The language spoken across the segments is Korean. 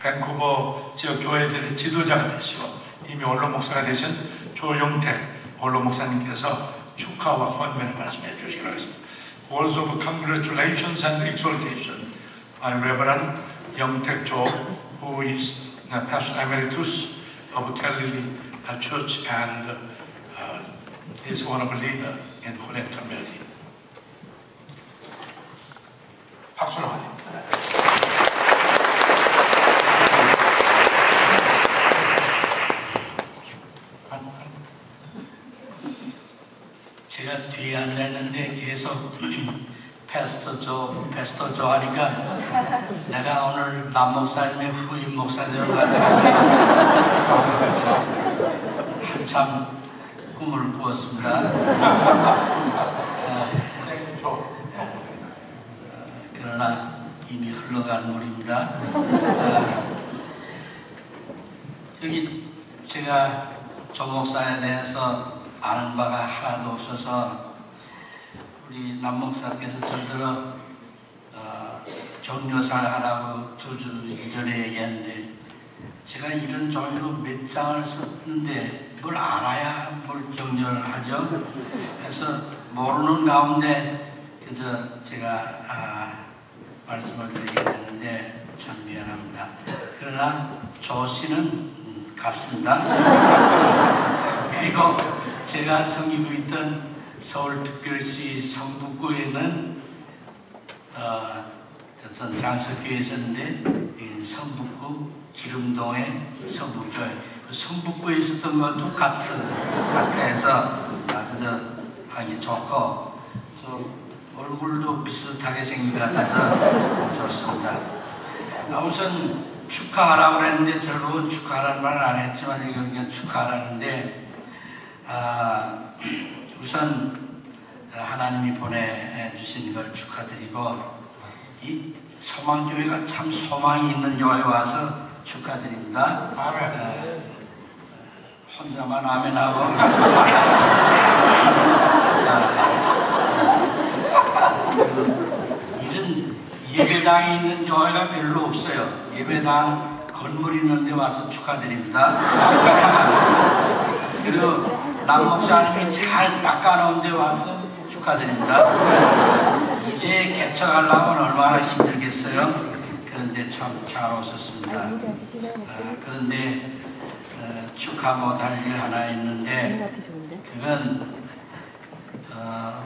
밴쿠버 지역 교회들의 지도자가 되시고 이미 원로 목사가 되신 조용택 원로 목사님께서 축하와 권면을 말씀해 주시기 바랍니다. Of congratulations and exhortation by Reverend Youngtek Jo, who is Pastor Emeritus of Galilee Church and uh, is one of the leader in Korean community. 박수로 환영합니다. 제가 뒤에 앉아 있는데 계속 패스터 조, 패스터 조 하니까 내가 오늘 남 목사님의 후임 목사 되는 것 같아요. 한참 꿈을 꾸었습니다. 어, 그러나 이미 흘러간 물입니다. 어, 여기 제가 조 목사에 대해서 아는 바가 하나도 없어서 우리 남 목사께서 저들어 어, 종료사를 하라고 두주 이전에 얘기했는데 제가 이런 종이로 몇 장을 썼는데 뭘 알아야 뭘 격려를 하죠. 그래서 모르는 가운데 그저 제가 아, 말씀을 드리게 됐는데 참 미안합니다. 그러나 조 씨는 음, 같습니다. 그리고 제가 섬기고 있던 서울특별시 성북구에는 어, 전 장석교에 있었는데 이 성북구 기름동의 성북교회 그 성북구에 있었던 것도 같은 같아서 아, 그저 하기 좋고 좀 얼굴도 비슷하게 생긴 것 같아서 좋습니다. 아, 우선 축하하라고 그랬는데 결국은 축하하라는 말은 안 했지만 이거 그냥 축하하라는데 아, 우선 하나님이 보내주신 걸 축하드리고 이 소망교회가 참 소망이 있는 교회 와서 축하드립니다. 아멘. 에, 혼자만 아멘하고 이런 예배당이 있는 교회가 별로 없어요. 예배당 건물 있는 데 와서 축하드립니다. 그리고 남 목사님이 잘 닦아놓은 데 와서 축하드립니다. 이제 개척하려면 얼마나 힘들겠어요? 그런데 참 잘 오셨습니다. 어, 그런데 어, 축하 못할 일 하나 있는데 그건 어,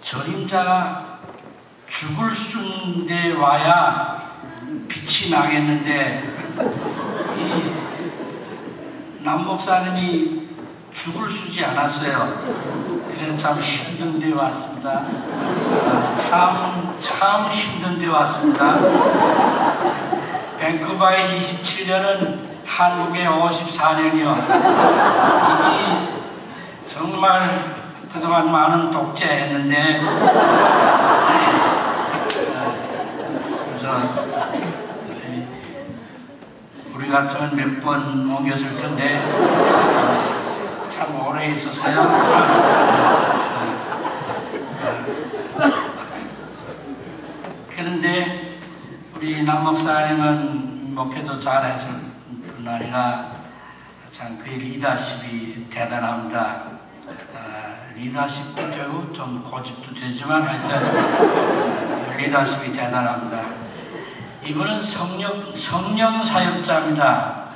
전임자가 죽을 수인데 와야 빛이 나겠는데 이 남 목사님이 죽을 수지 않았어요. 그래서 참 힘든데 왔습니다. 참, 참 힘든데 왔습니다. 밴쿠버의 27년은 한국의 54년이요. 이 정말 그동안 많은 독재했는데 그래서 우리 같으면 몇 번 옮겼을 텐데 참 오래 있었어요. 그런데 우리 남 목사님은 목회도 잘했을 뿐 아니라 참 그의 리더십이 대단합니다. 아, 리더십도 되고 좀 고집도 되지만 하여튼 리더십이 대단합니다. 이분은 성령, 성령 사역자입니다.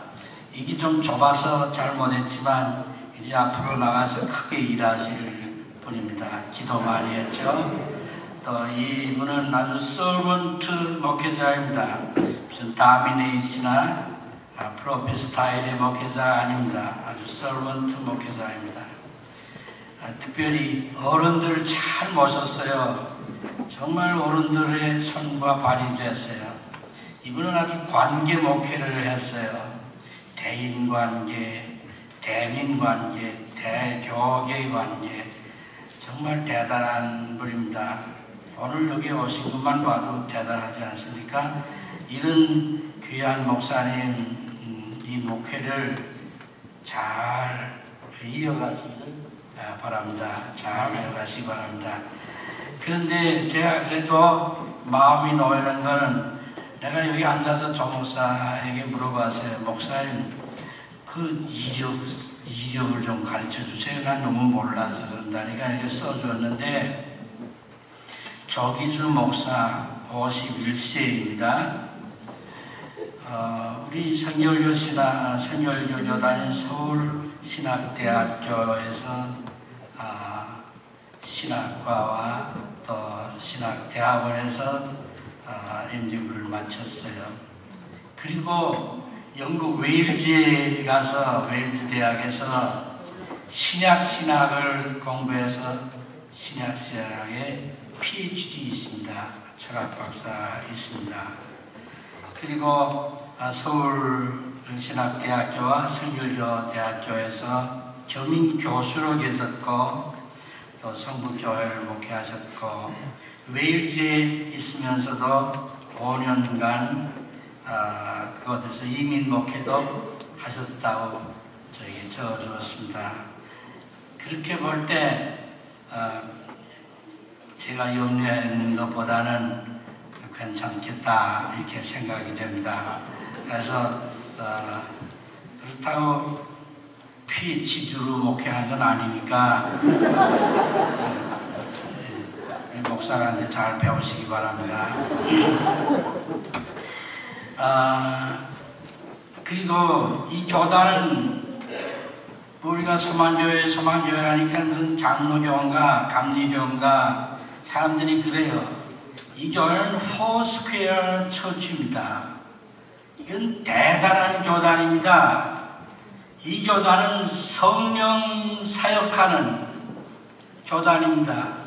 이게 좀 좁아서 잘 못했지만 이제 앞으로 나가서 크게 일하실 분입니다. 기도 많이 했죠. 또 이분은 아주 서번트 목회자입니다. 무슨 다미네이시나 아, 프로페 스타일의 목회자 아닙니다. 아주 서번트 목회자입니다. 아, 특별히 어른들 잘 모셨어요. 정말 어른들의 손과 발이 됐어요. 이분은 아주 관계 목회를 했어요. 대인 관계, 대민 관계, 대교계 관계. 정말 대단한 분입니다. 오늘 여기 오신 것만 봐도 대단하지 않습니까? 이런 귀한 목사님 음, 이 목회를 잘 이어가시길 바랍니다. 잘 이어가시기 바랍니다. 그런데 제가 그래도 마음이 놓이는 것은 내가 여기 앉아서 조 목사에게 물어봤어요. 목사님, 그 이력, 이력을 좀 가르쳐 주세요. 난 너무 몰라서 그런다니까 이렇게 써줬는데, 조기주 목사 51세입니다. 어, 우리 성결교 신학, 성결교 교단인 서울 신학대학교에서 아, 신학과와 또 신학대학원에서 아, MD부를 마쳤어요. 그리고 영국 웨일즈에 가서 웨일즈 대학에서 신약 신학을 공부해서 신약 신학에 PhD 있습니다. 철학 박사 있습니다. 그리고 아, 서울 신학대학교와 성결교 대학교에서 겸임 교수로 계셨고 또 성북교회를 목회하셨고 웨일즈에 있으면서도 5년간 아, 그곳에서 이민 목회도 하셨다고 저에게 적어주었습니다. 그렇게 볼때 아, 제가 염려한 것보다는 괜찮겠다 이렇게 생각이 됩니다. 그래서 어, 그렇다고 PhD로 목회한 건 아니니까 예, 목사한테 잘 배우시기 바랍니다. 아, 그리고 이 교단은 우리가 소만교회 소만교회 하니까 무슨 장로교인가 감리교인가 사람들이 그래요. 이 교회는 포스퀘어 처치입니다. 이건 대단한 교단입니다. 이 교단은 성령 사역하는 교단입니다.